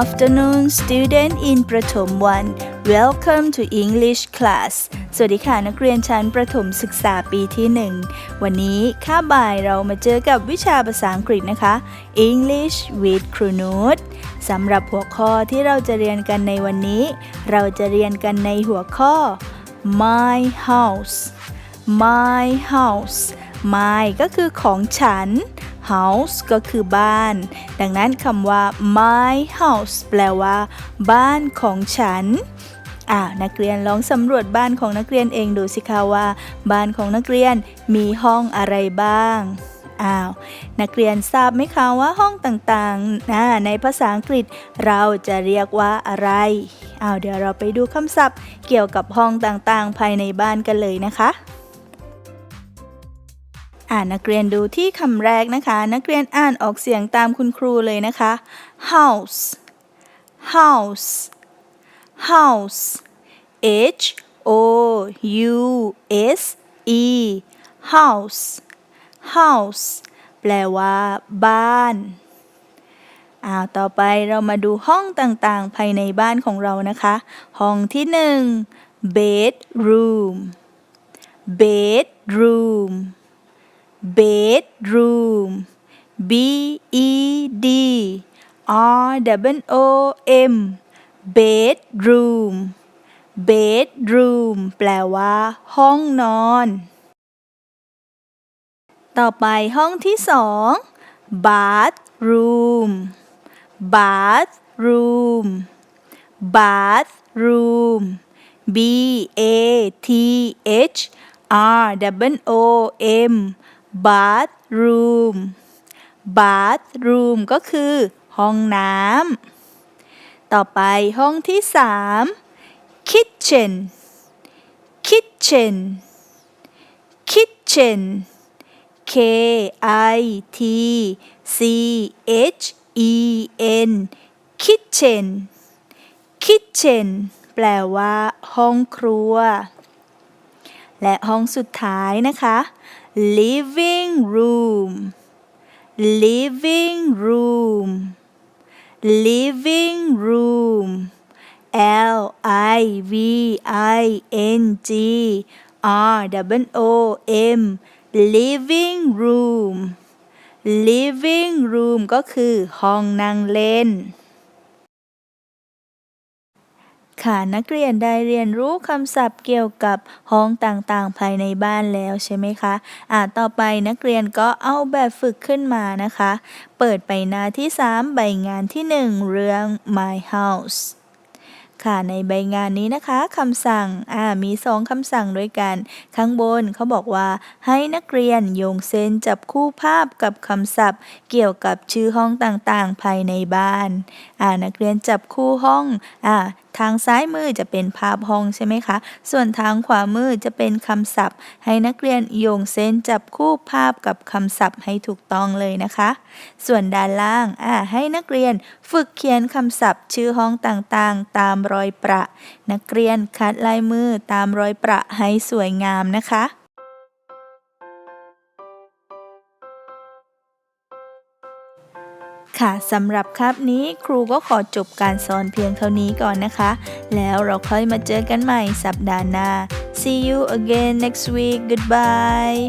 afternoon student in ประถม1 Welcome to English class สวัสดีค่ะ นักเรียนชั้นประถมศึกษาปีที่ 1 วันนี้ค่าบ่ายเรามาเจอกับวิชาภาษาอังกฤษนะคะ English with ครูนุชสำหรับหัวข้อที่เราจะเรียนกันในวันนี้ เราจะเรียนกันในหัวข้อ my house my house my ก็คือของฉัน house ก็คือบ้าน ดังนั้นคำว่า my house แปลว่า บ้านของฉันอ่านักเรียนลองสำรวจบ้านของนักเรียนเองดูสิคะว่า บ้านของนักเรียนมีห้องอะไรบ้างอ้าวนักเรียนทราบไหมคะว่าห้องต่างๆนะในภาษาอังกฤษเราจะเรียกว่าอะไรอ้าวเดี๋ยวเราไปดูคำศัพท์เกี่ยวกับห้องต่างๆ ภายในบ้านกันเลยนะคะ อ่านนักเรียนดูที่คำแรกนะคะ นักเรียนอ่านออกเสียงตามคุณครูเลยนะคะ house house house h o u s e house house แปลว่า บ้านอ้าวต่อไปเรามาดูห้องต่างๆ ภายในบ้านของเรานะคะ ห้องที่หนึ่ง bedroom bedroom bedroom b e d r w o m bedroom bedroom แปลว่า ห้องนอน ต่อไปห้องที่สอง bathroom bathroom bathroom b a t h r w o m bathroom bathroom ก็คือ ห้องน้ำต่อไปห้องที่สาม kitchen kitchen kitchen K I T C H E N kitchen kitchen แปลว่า ห้องครัว และห้องสุดท้ายนะคะ living room living room living room L I V I N G R W O M living room living room ก็คือห้องนั่งเล่น ค่ะนักเรียนได้เรียนรู้คำศัพท์เกี่ยวกับห้องต่างๆ ภายในบ้านแล้วใช่ไหมคะอ่าต่อไปนักเรียนก็เอาแบบฝึกขึ้นมานะคะ เปิดไปหน้าที่ 3 ใบงานที่ 1 เรื่อง my house ค่ะในใบงานนี้นะคะคำสั่งอ่ามีสองคำสั่งด้วยกัน ข้างบนเขาบอกว่า ให้นักเรียนโยงเส้นจับคู่ภาพกับคำศัพท์ เกี่ยวกับชื่อห้องต่างๆ ภายในบ้านอ่านักเรียนจับคู่ห้องอ่า ทางซ้ายมือจะเป็นภาพห้องใช่ไหมคะ ส่วนทางขวามือจะเป็นคำศัพท์ ให้นักเรียนโยงเส้นจับคู่ภาพกับคำศัพท์ให้ถูกต้องเลยนะคะ ส่วนด้านล่างอ่าให้นักเรียนฝึกเขียนคำศัพท์ชื่อห้องต่างๆ ตามรอยประ นักเรียนคัดลายมือตามรอยประให้สวยงามนะคะ ค่ะสำหรับคาบนี้ครูก็ขอจบการสอนเพียงเท่านี้ก่อนนะคะ แล้วเราค่อยมาเจอกันใหม่สัปดาห์หน้า See you again next week goodbye